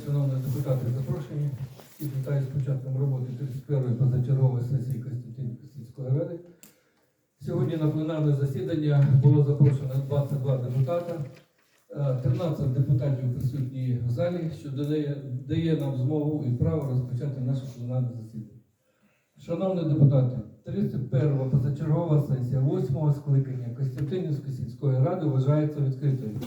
Шановні депутати, запрошені. І вітаю з початком роботи 31-ї позачергової сесії сільської ради. Сьогодні на пленарне засідання було запрошено 22 депутата. Е, 13 депутатів присутні в залі, що дає, дає нам змогу і право розпочати наше пленарне засідання. Шановні депутати, 31 позачергова сесія 8-го скликання Костянтинівської сільської ради вважається відкритою.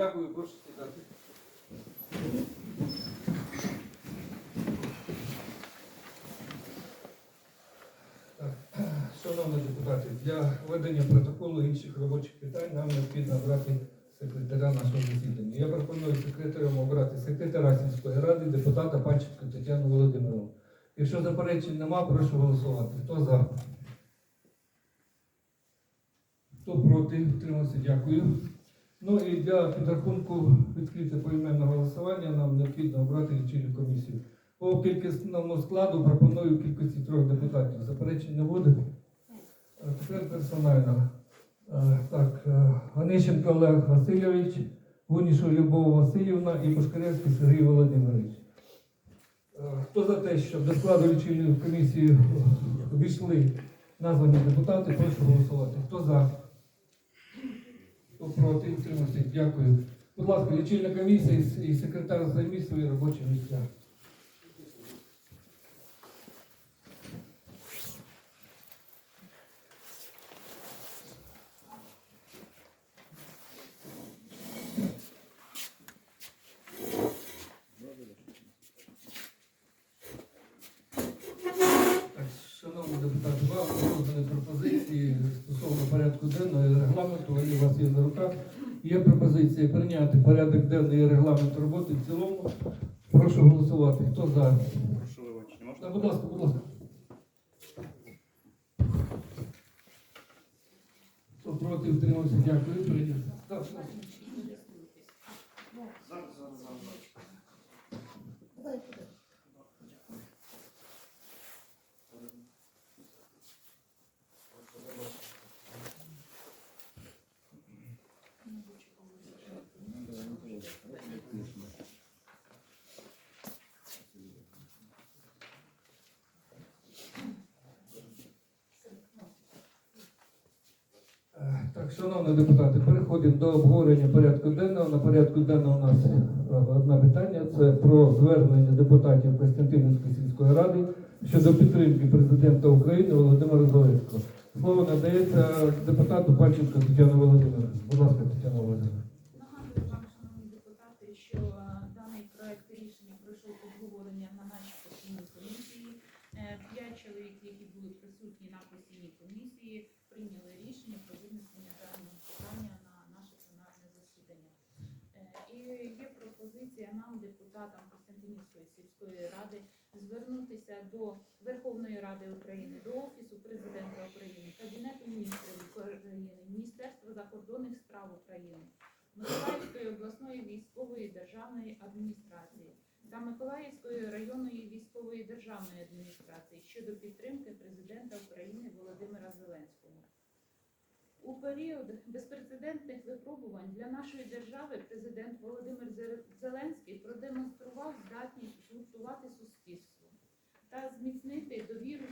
Дякую, прошу сідати. Шановні депутати, для ведення протоколу інших робочих питань нам необхідно обрати секретаря нашого засідання. Я пропоную секретарем обрати секретаря сільської ради, депутата Панченко Тетяну Володимировну. Якщо заперечень нема, прошу голосувати. Хто за? Хто проти? Утримався, дякую. Ну і для підрахунку відкрите поіменне голосування нам необхідно обрати лічильну комісію. По кількісному складу пропоную кількості трьох депутатів. Заперечень не буде. Е, Тепер персонально. Е, Так, е, Онищенко Олег Васильович, Гунішу Любов Васильівна і Пушкаревський Сергій Володимирович. Е, Хто за те, щоб до складу лічильної комісії увійшли названі депутати, прошу голосувати. Хто за? Проти? Утримався? Дякую. Будь ласка, лічильна комісія і секретар займіть свої робочі місця. Конституційна рука. Є пропозиція прийняти порядок денний і регламент роботи в цілому. Прошу голосувати. Хто за? Прошу вибачення. Можна? Будь ласка, будь ласка. Хто проти втримався? Дякую. Прийнято. Шановні депутати, переходимо до обговорення порядку денного. На порядку денного у нас е, одне питання. Це про звернення депутатів Костянтинівської сільської ради щодо підтримки президента України Володимира Зеленського. Слово надається депутату Пальченко Тетяну Володимирівні. Будь ласка, Тетяна Володимирівна. Нагадую вам, шановні депутати, що е, даний проект рішення пройшов обговорення на нашій постійній комісії. Е, П'ять чоловік, які були присутні на постійній комісії, прийняли рішення про винесення даного питання на наше пленарне засідання. Е, І є пропозиція нам, депутатам Костянтинівської сільської ради, звернутися до Верховної Ради України, до Офісу президента України, Кабінету міністрів України, Міністерства закордонних справ України. Миколаївської обласної військової державної адміністрації та Миколаївської районної військової державної адміністрації щодо підтримки президента України Володимира Зеленського. У період безпрецедентних випробувань для нашої держави президент Володимир Зеленський продемонстрував здатність згуртувати суспільство та зміцнити довіру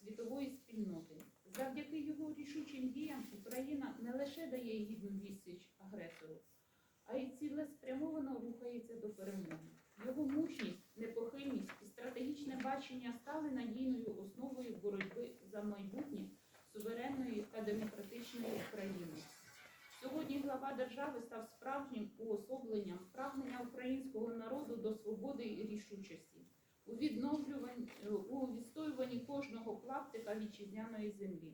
світової спільноти. Завдяки його рішучим діям Україна не лише дає гідну відсіч агресору, а й цілеспрямовано рухається до перемоги. Його мужність, непохильність і стратегічне бачення стали надійною основою боротьби за майбутнє уособленням прагнення українського народу до свободи і рішучості у відновлюванні у відстоюванні кожного клаптика вітчизняної землі.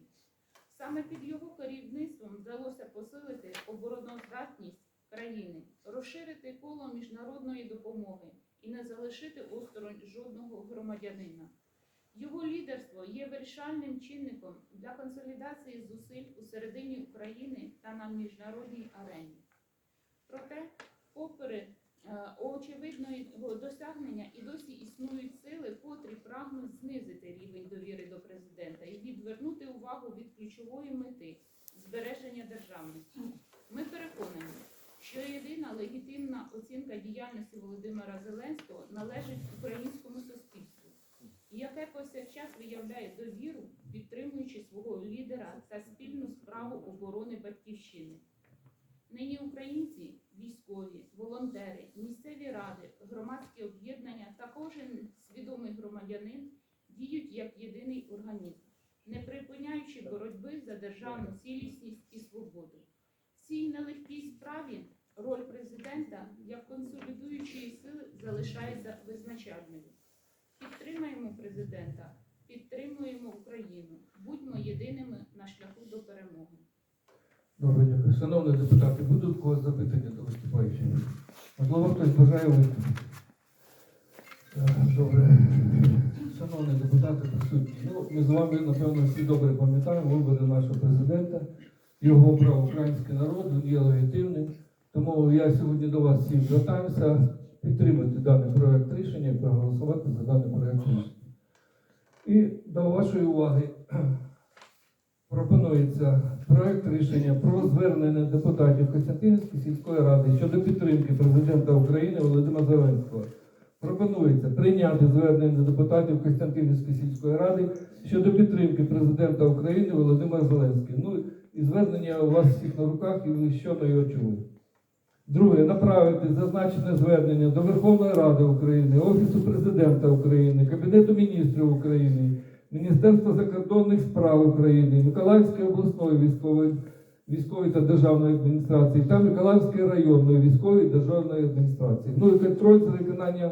Саме під його керівництвом вдалося посилити обороноздатність країни, розширити коло міжнародної допомоги і не залишити осторонь жодного громадянина. Його лідерство є вирішальним чинником для консолідації зусиль у середині України та на міжнародній арені. Проте, попри е, очевидного досягнення і досі існують сили, котрі прагнуть знизити рівень довіри до президента і відвернути увагу від ключової мети збереження державності. Ми переконані, що єдина легітимна оцінка діяльності Володимира Зеленського належить українському суспільству, яке повсякчас виявляє довіру, підтримуючи свого лідера та спільну справу оборони батьківщини. Нині українці, військові, волонтери, місцеві ради, громадські об'єднання та кожен свідомий громадянин діють як єдиний організм, не припиняючи боротьби за державну цілісність і свободу. В цій нелегкій справі роль президента як консолідуючої сили залишається визначальною. Підтримаємо президента, підтримуємо Україну, будьмо єдиними на шляху. Добре, дякую. Шановні депутати, будуть у когось запитання до виступаючих? Можливо, хтось бажає виступити? Добре. Шановні депутати присутні. Ну, ми з вами, напевно, всі добре пам'ятаємо вибори нашого президента. Його обрав український народ, він є легітимним. Тому я сьогодні до вас всіх звертаюся підтримати даний проект рішення і проголосувати за даний проект рішення. І до вашої уваги пропонується проект рішення про звернення депутатів Костянтинівської сільської ради щодо підтримки президента України Володимира Зеленського. Пропонується прийняти звернення депутатів Костянтинівської сільської ради щодо підтримки президента України Володимира Зеленського. Ну і звернення у вас всіх на руках, і ви щойно його чули. Друге, направити зазначене звернення до Верховної Ради України, Офісу президента України, Кабінету міністрів України, Міністерства закордонних справ України, Миколаївської обласної військової, військової та державної адміністрації та Миколаївської районної військової державної адміністрації. Ну і контроль за виконання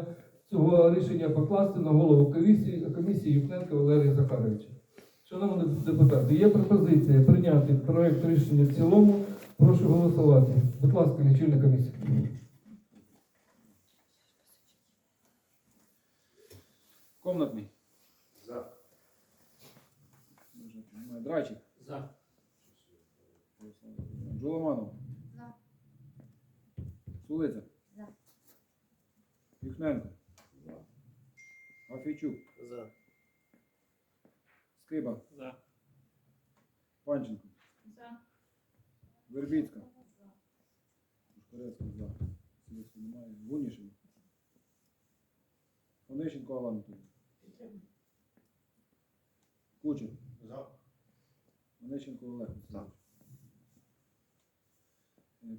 цього рішення покласти на голову комісії, комісії Юкненка Валерія Захаровича. Шановні депутати, є пропозиція прийняти проект рішення в цілому. Прошу голосувати. Будь ласка, лічильна комісія. Комнатний. За. Драчик. За. Джоломанов. За. Сулиця. За. Юхненко. За. Афійчук. За. Скиба. За. Панченко. За. Вербіцька. Пушкарецький за. Сілецький немає. Гунішин. Онищенко Анатолійович. Кучер. Онищенко Олег Васильович.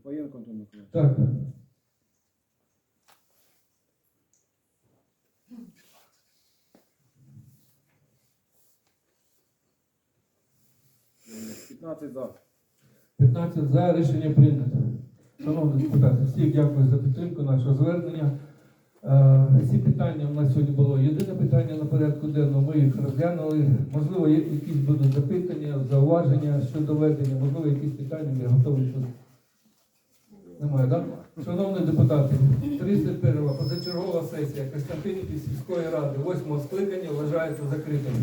Паєнко Антон Миколаївич. Так. Е, 15 за. 15 за рішення прийнято. Шановні депутати, всіх дякую за підтримку нашого звернення. Е, Всі питання у нас сьогодні було єдине питання на порядку денному. Ми їх розглянули. Можливо, якісь будуть запитання, зауваження щодо ведення, можливо, якісь питання ми готові тут. Немає, так? Шановні депутати, 31 позачергова сесія Костянтинівської сільської ради 8 скликання вважається закритою.